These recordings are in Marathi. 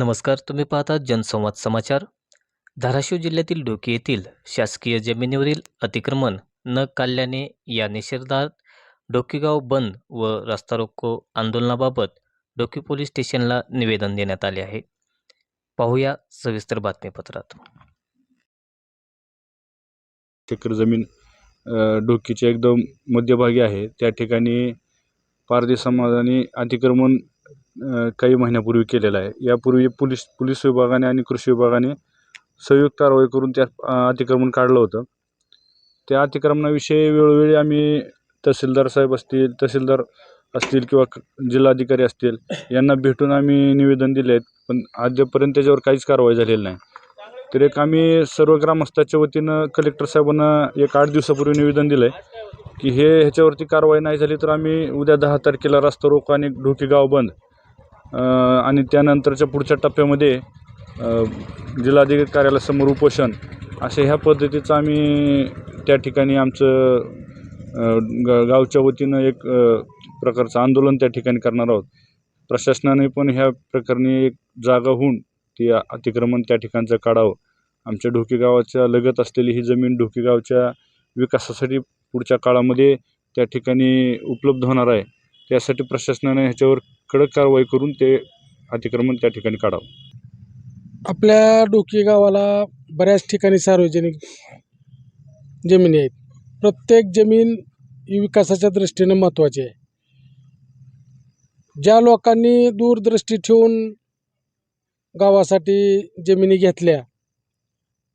नमस्कार तुम्ही पाहता जनसंवाद समाचार. धाराशिव जिल्ह्यातील डोकी येथील शासकीय जमिनीवरील अतिक्रमण न काढल्याने या निषेधार्थ डोकीगाव बंद व रस्ता रोको आंदोलनाबाबत डोकी पोलीस स्टेशनला निवेदन देण्यात आले आहे. पाहूया सविस्तर बातमीपत्रात. एकर जमीन डोकीच्या एकदम मध्यभागी आहे. त्या ठिकाणी पारधी समाजाने अतिक्रमण काही महिन्यापूर्वी केलेलं आहे. यापूर्वी पोलीस पोलीस विभागाने आणि कृषी विभागाने संयुक्त कारवाई करून त्या अतिक्रमण काढलं होतं. त्या अतिक्रमणाविषयी वेळोवेळी आम्ही तहसीलदार साहेब असतील तहसीलदार असतील किंवा क- जिल्हाधिकारी असतील यांना भेटून आम्ही निवेदन दिले आहेत. पण अद्यापर्यंत त्याच्यावर काहीच कारवाई झालेली नाही. तर एक आम्ही सर्व ग्रामस्थाच्या वतीनं कलेक्टर साहेबांना एक आठ दिवसापूर्वी निवेदन दिलं आहे की हे ह्याच्यावरती कारवाई नाही झाली तर आम्ही उद्या दहा तारखेला रस्ता रोको आणि ढोकी गाव बंद. आणि त्यानंतरच्या पुढच्या टप्प्यामध्ये जिल्हाधिकारी कार्यालयासमोर उपोषण असे ह्या पद्धतीचं आम्ही त्या ठिकाणी आमचं ग गावच्या वतीनं एक प्रकारचं आंदोलन त्या ठिकाणी करणार आहोत. प्रशासनाने पण ह्या प्रकरणी एक जागा होऊन ती अतिक्रमण त्या ठिकाणचं काढावं. आमच्या ढोकी गावाच्या लगत असलेली ही जमीन ढोकी गावच्या विकासासाठी पुढच्या काळामध्ये त्या ठिकाणी उपलब्ध होणार आहे. यासाठी प्रशासनाने ह्याच्यावर कडक कारवाई करून ते अतिक्रमण त्या ठिकाणी काढावं. आपल्या डोकी गावाला बऱ्याच ठिकाणी सार्वजनिक जमिनी आहेत. प्रत्येक जमीन ही विकासाच्या दृष्टीनं महत्त्वाची आहे. ज्या लोकांनी दूरदृष्टी ठेवून गावासाठी जमिनी घेतल्या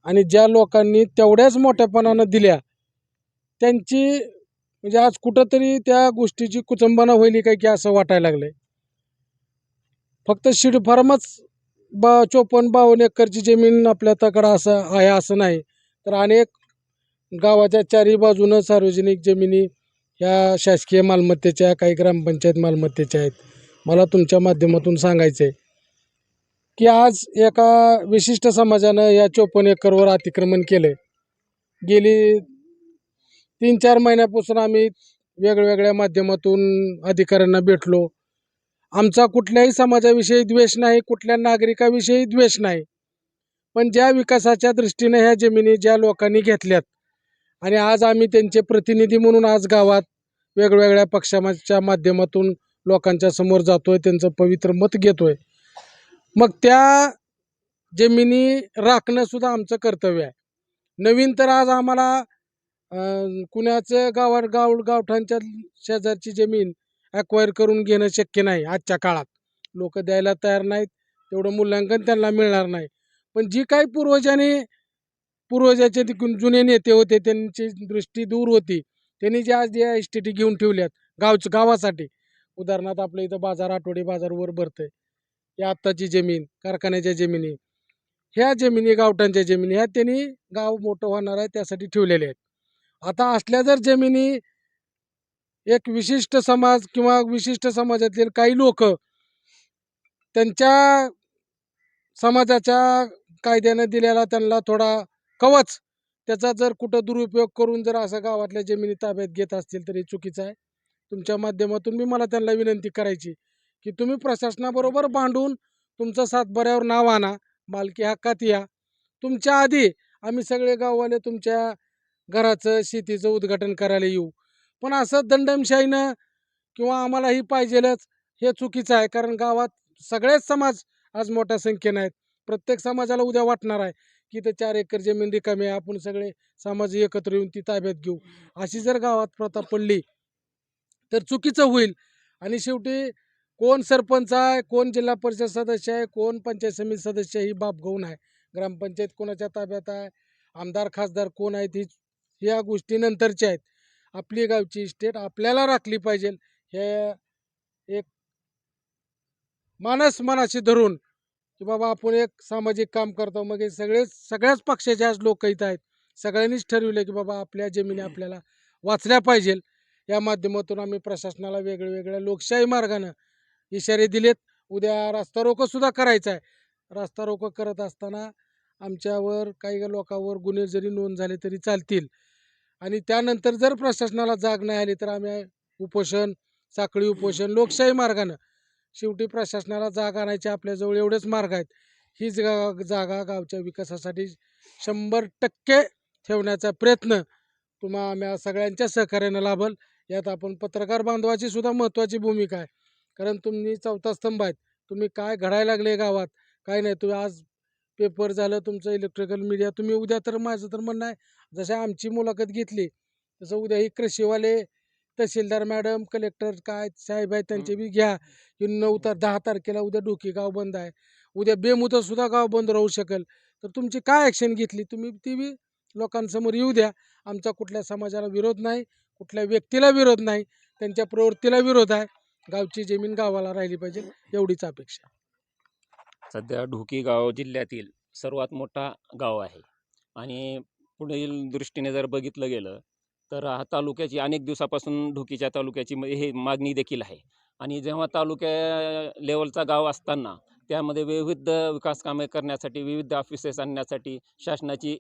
आणि ज्या लोकांनी तेवढ्याच मोठ्यापणानं दिल्या त्यांची म्हणजे आज कुठंतरी त्या गोष्टीची कुचंबना होईल काय की असं वाटायला लागलंय. फक्त शिड फार्मच बा चोपन्न बावन्न एकरची जमीन आपल्या तकडं असं आहे असं नाही. तर अनेक गावाच्या चारी बाजूनं सार्वजनिक जमिनी ह्या शासकीय मालमत्तेच्या काही ग्रामपंचायत मालमत्तेच्या आहेत. मला तुमच्या माध्यमातून सांगायचं आहे की आज एका विशिष्ट समाजानं या चोपन्न एकरवर अतिक्रमण केलं गेली तीन चार महिन्यापासून आम्ही वेगवेगळ्या माध्यमातून अधिकाऱ्यांना भेटलो. आमचा कुठल्याही समाजाविषयी द्वेष नाही कुठल्या नागरिकाविषयी द्वेष नाही. पण ज्या विकासाच्या दृष्टीने ह्या जमिनी ज्या लोकांनी घेतल्यात आणि आज आम्ही त्यांचे प्रतिनिधी म्हणून आज गावात वेगवेगळ्या पक्षाच्या माध्यमातून लोकांच्या समोर जातोय त्यांचं पवित्र मत घेतोय. मग त्या जमिनी राखणं सुद्धा आमचं कर्तव्य आहे. नवीन तर आज आम्हाला कुणाचं गावा गाव गावठांच्या शेजारची जमीन ॲक्वायर करून घेणं शक्य नाही आजच्या काळात. लोक द्यायला तयार नाहीत तेवढं मूल्यांकन त्यांना मिळणार नाही. पण जी काही पूर्वजांनी पूर्वजाचे ते जुने नेते होते त्यांची दृष्टी दूर होती त्यांनी जे आज या एस टी टी घेऊन ठेवल्यात गावच गावासाठी. उदाहरणार्थ आपल्या इथं बाजार आठवडी बाजारवर भरतंय. या आत्ताची जमीन कारखान्याच्या जमिनी. ह्या जमिनी गावठांच्या जमिनी ह्या त्यांनी गाव मोठं होणार आहे त्यासाठी ठेवलेले आहेत. आता असल्या जर जमिनी एक विशिष्ट समाज किंवा विशिष्ट समाजातील काही लोक त्यांच्या समाजाच्या कायद्यानं दिलेला त्यांना थोडा कवच त्याचा जर कुठं दुरुपयोग करून जर असं गावातल्या जमिनी ताब्यात घेत असतील तर हे चुकीचं आहे. तुमच्या माध्यमातून मी मला त्यांना विनंती करायची की तुम्ही प्रशासनाबरोबर भांडून तुमचं सातबऱ्यावर नाव आणा मालकी हक्कात या. तुमच्या आधी आम्ही सगळे गाववाले तुमच्या घराचं शेतीचं उद्घाटन करायला येऊ. पण असं दंडमशाहीनं किंवा आम्हाला ही पाहिजेलच हे चुकीचं आहे. कारण गावात सगळेच समाज आज मोठ्या संख्येनं आहेत. प्रत्येक समाजाला उद्या वाटणार आहे की इथं चार एकर जमीन रिकामी आहे. आपण सगळे समाज एकत्र येऊन ती ताब्यात घेऊ. अशी जर गावात प्रथा पडली तर चुकीचं होईल. आणि शेवटी कोण सरपंच आहे कोण जिल्हा परिषद सदस्य आहे कोण पंचायत समिती सदस्य ही बाब गौण आहे. ग्रामपंचायत कोणाच्या ताब्यात आहे आमदार खासदार कोण आहेत ही ह्या गोष्टी नंतरच्या आहेत. आपली गावची स्टेट आपल्याला राखली पाहिजे हे एक मानस मनाशी धरून की बाबा आपण एक सामाजिक काम करतो मग हे सगळेच सगळ्याच पक्षाचे आज लोक इथं आहेत. सगळ्यांनीच ठरविलं की बाबा आपल्या जमिनी आपल्याला वाचल्या पाहिजे. या माध्यमातून आम्ही प्रशासनाला वेगळ्या लोकशाही मार्गानं इशारे दिलेत. उद्या रास्ता रोको सुद्धा करायचा आहे. रास्ता रोको करत असताना आमच्यावर काही लोकांवर गुन्हे जरी नोंद झाले तरी चालतील. आणि त्यानंतर जर प्रशासनाला जाग नाही आली तर आम्ही उपोषण साखळी उपोषण लोकशाही मार्गानं शेवटी प्रशासनाला जाग आणायची आपल्याजवळ एवढेच मार्ग आहेत. ही जागा जागा गावच्या विकासासाठी शंभर टक्के ठेवण्याचा प्रयत्न तुम्हा आम्ही सगळ्यांच्या सहकार्यानं लाभल. यात आपण पत्रकार बांधवाची सुद्धा महत्त्वाची भूमिका आहे. कारण तुम्ही चौथा स्तंभ आहेत. तुम्ही काय घडायला लागले गावात? काय नाही तुम्ही आज पेपर झालं तुमचं इलेक्ट्रिकल मीडिया तुम्ही उद्या तर माझं तर म्हणणं आहे जसं आमची मुलाखत घेतली तसं उद्या ही कृषीवाले तहसीलदार मॅडम कलेक्टर काय साहेब आहेत त्यांचे बी घ्या. की नऊ तर दहा तारखेला उद्या डोकी गाव बंद आहे. उद्या बेमुदत सुद्धा गाव बंद राहू शकेल. तर तुमची काय ॲक्शन घेतली? तुम्ही ती बी लोकांसमोर येऊ द्या. आमचा कुठल्या समाजाला विरोध नाही कुठल्या व्यक्तीला विरोध नाही त्यांच्या प्रवृत्तीला विरोध आहे. गावची जमीन गावाला राहिली पाहिजे एवढीच अपेक्षा. सध्या ढोकी गाव जिल्ह्यातील सर्वात मोठा गाव आहे. आणि पुढील दृष्टीने जर बघितलं गेलं तर हा तालुक्याची अनेक दिवसापासून ढोकीच्या तालुक्याची म- हे मागणी देखील आहे. आणि जेव्हा तालुक्या लेवलचा गाव असताना त्यामध्ये विविध विकास कामे करण्यासाठी विविध ऑफिसेस आणण्यासाठी शासनाची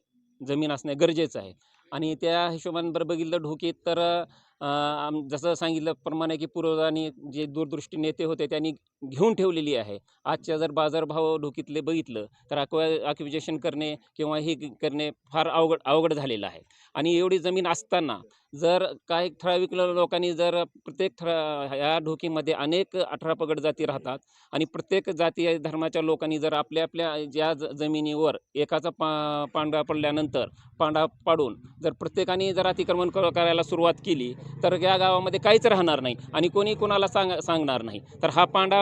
जमीन असणे गरजेचं आहे. आणि त्या हिशोबाने बरं बघितलं ढोकीत तर आम जसं सांगितल्याप्रमाणे की पूर्वजांनी जे दूरदृष्टी नेते होते त्यांनी घेऊन ठेवलेली आहे. आजच्या जर बाजारभाव ढोकीतले बघितलं तर अक्वा अक्विजेशन करणे किंवा हे करणे फार अवघड अवघड झालेलं आहे. आणि एवढी जमीन असताना जर काही ठराविक लोकांनी जर प्रत्येक ठरा या ढोकीमध्ये अनेक अठरा पगड जाती राहतात आणि प्रत्येक जाती धर्माच्या लोकांनी जर आपल्या आपल्या ज्या ज जमिनीवर एकाचा पा पांडा पडल्यानंतर पांडा पाडून जर प्रत्येकाने जर अतिक्रमण कर- करायला सुरुवात केली तर या गावामध्ये काहीच राहणार नाही आणि कोणी कोणाला सांग सांगणार नाही. तर हा पांडा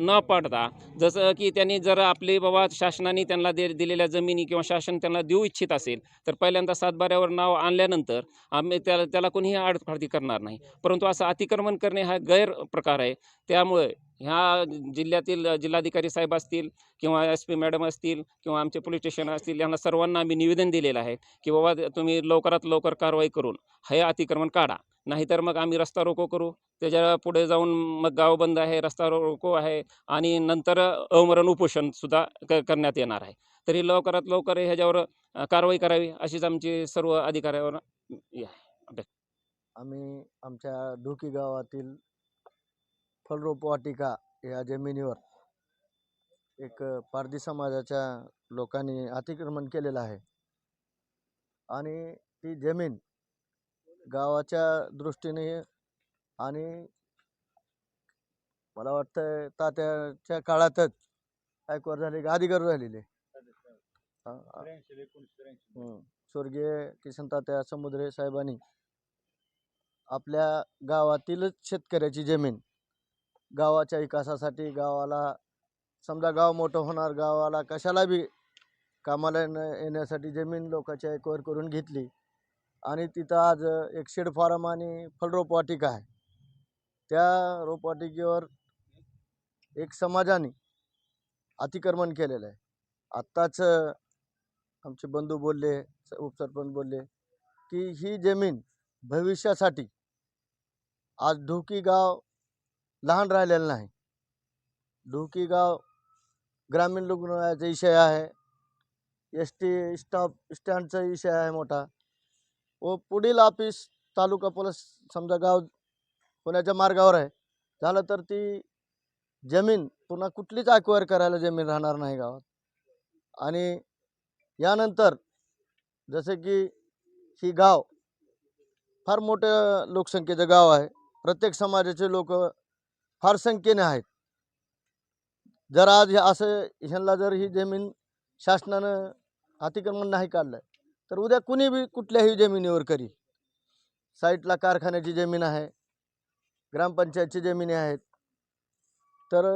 न पाडता जसं की त्यांनी जर आपले बाबा शासनाने त्यांना दे दिलेल्या जमिनी किंवा शासन त्यांना देऊ इच्छित असेल तर पहिल्यांदा सातबाऱ्यावर नाव आणल्यानंतर आम्ही त्याला त्याला कोणीही आडफाडी करणार नाही. परंतु असं अतिक्रमण करणे हा गैरप्रकार आहे. त्यामुळे ह्या जिल्ह्यातील जिल्हाधिकारी साहेब असतील किंवा एस पी मॅडम असतील किंवा आमचे पोलीस स्टेशन असतील यांना सर्वांना आम्ही निवेदन दिलेलं आहे की बाबा तुम्ही लवकरात लवकर कारवाई करून हे अतिक्रमण काढा. नाहीतर मग आम्ही रस्ता रोको करू. त्याच्या पुढे जाऊन मग गाव बंद आहे रस्ता रोको आहे आणि नंतर अमरण उपोषणसुद्धा क करण्यात येणार आहे. तरी लवकरात लवकर ह्याच्यावर कारवाई करावी अशीच आमची सर्व अधिकाऱ्यावर आहे. आम्ही आमच्या ढोकी गावातील फलरोप वाटिका या जमिनीवर एक पारधी समाजाच्या लोकांनी अतिक्रमण केलेलं आहे. आणि ती जमीन गावाच्या दृष्टीने आणि मला वाटतं तात्याच्या काळातच ऐकवर झाले की अधिकार झालेले. स्वर्गीय किसन तात्या समुद्रे साहेबांनी आपल्या गावातीलच शेतकऱ्याची जमीन. गावाच्या विकासासाठी गावाला समजा गाव मोठं होणार गावाला कशाला बी कामाला येण्या येण्यासाठी जमीन लोकांच्या एकवर करून घेतली. आणि तिथं आज एक शेड फार्म आणि फलरोपवाटिका आहे. त्या रोपवाटिकेवर एक समाजाने अतिक्रमण केलेलं आहे. आत्ताच आमचे बंधू बोलले उपसरपंच बोलले की ही जमीन भविष्यासाठी आज ढोकी गाव लहान राहिलेलं नाही. ढोकी गाव ग्रामीण रुग्णालयाचा विषय आहे. एस टी स्टॉप स्टँडचा विषय आहे मोठा. व पुढील ऑफिस तालुका पोलीस समजा गाव होण्याच्या मार्गावर आहे. झालं तर ती जमीन पुन्हा कुठलीच अक्वायर करायला जमीन राहणार नाही गावात. आणि यानंतर जसे की ही गाव फार मोठं लोकसंख्येचं गाव आहे. प्रत्येक समाजाचे लोक फार संख्येने आहेत. जर आज असं ह्यांना जर ही जमीन शासनानं अतिक्रमण नाही काढलं तर उद्या कुणी बी कुठल्याही जमिनीवर करील. साईटला कारखान्याची जमीन आहे ग्रामपंचायतची जमिनी आहेत. तर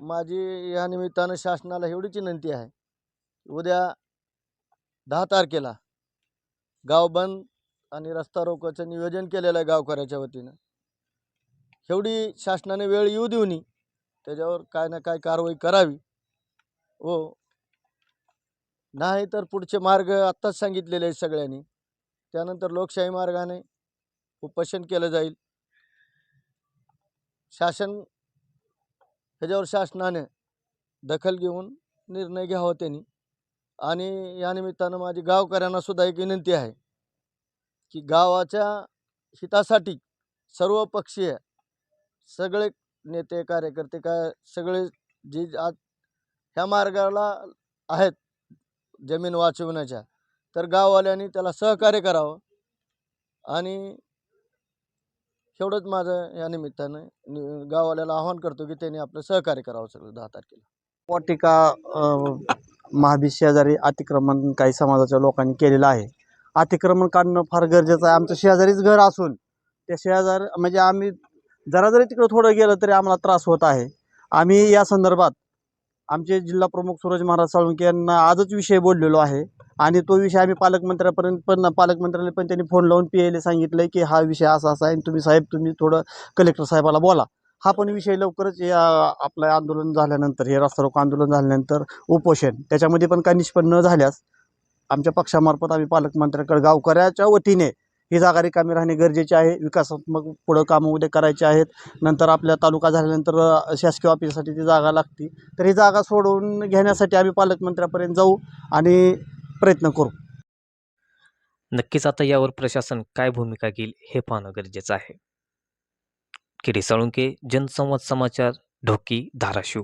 माझी या निमित्तानं शासनाला एवढीच विनंती आहे उद्या दहा तारखेला गाव बंद आणि रस्ता रोकोचं नियोजन केलेलं आहे गावकऱ्याच्या वतीनं. एवढी शासनाने वेळ येऊ देऊ नये. त्याच्यावर काय ना काय कारवाई करावी. व नाही तर पुढचे मार्ग आत्ताच सांगितलेले आहेत सगळ्यांनी. त्यानंतर लोकशाही मार्गाने उपोषण केलं जाईल. शासन ह्याच्यावर शासनाने दखल घेऊन निर्णय घ्यावा त्यांनी. आणि या निमित्तानं माझी गावकऱ्यांना सुद्धा एक विनंती आहे की गावाच्या हितासाठी सर्व पक्षीय सगळे नेते कार्यकर्ते काय सगळे जे आज ह्या मार्गाला आहेत जमीन वाचवण्याच्या. तर गाववाल्यांनी त्याला सहकार्य करावं आणि एवढंच माझं या निमित्तानं गाववाल्याला आवाहन करतो की त्यांनी आपलं सहकार्य करावं सगळं दहा तारखेला. वाटिका अ, महाबीज शेजारी अतिक्रमण काही समाजाच्या लोकांनी केलेलं आहे. अतिक्रमण काढणं फार गरजेचं आहे. आमचं शेजारीच घर असून त्या शेजार म्हणजे आम्ही जरा जरी तिकडं थोडं गेलं तरी आम्हाला त्रास होत आहे. आम्ही या संदर्भात आमचे जिल्हा प्रमुख सूरज महाराज साळुंके यांना आजच विषय बोललेलो आहे. आणि तो विषय आम्ही पालकमंत्र्यापर्यंत पण पालकमंत्र्याला पण त्यांनी फोन लावून पी एला सांगितलं की हा विषय असा असा आहे आणि तुम्ही साहेब तुम्ही थोडं कलेक्टर साहेबाला बोला. हा पण विषय लवकरच या आपलं आंदोलन झाल्यानंतर हे रास्ता रोको आंदोलन झाल्यानंतर उपोषण त्याच्यामध्ये पण काही निष्पन्न न झाल्यास आमच्या पक्षामार्फत आम्ही पालकमंत्र्याकडे गावकऱ्याच्या वतीने ही जागा रिकामी राहणे गरजेचे आहे. विकासात्मक पुढं कामं उद्या करायचे आहेत. नंतर आपल्या तालुका झाल्यानंतर शासकीय ऑफिससाठी ती जागा लागते. तर ही जागा सोडवून घेण्यासाठी आम्ही पालकमंत्र्यापर्यंत जाऊ आणि प्रयत्न करू. नक्कीच आता यावर प्रशासन काय भूमिका घेईल हे पाहणं गरजेचं आहे. किडी साळुंके जनसंवाद समाचार ढोकी धाराशिव.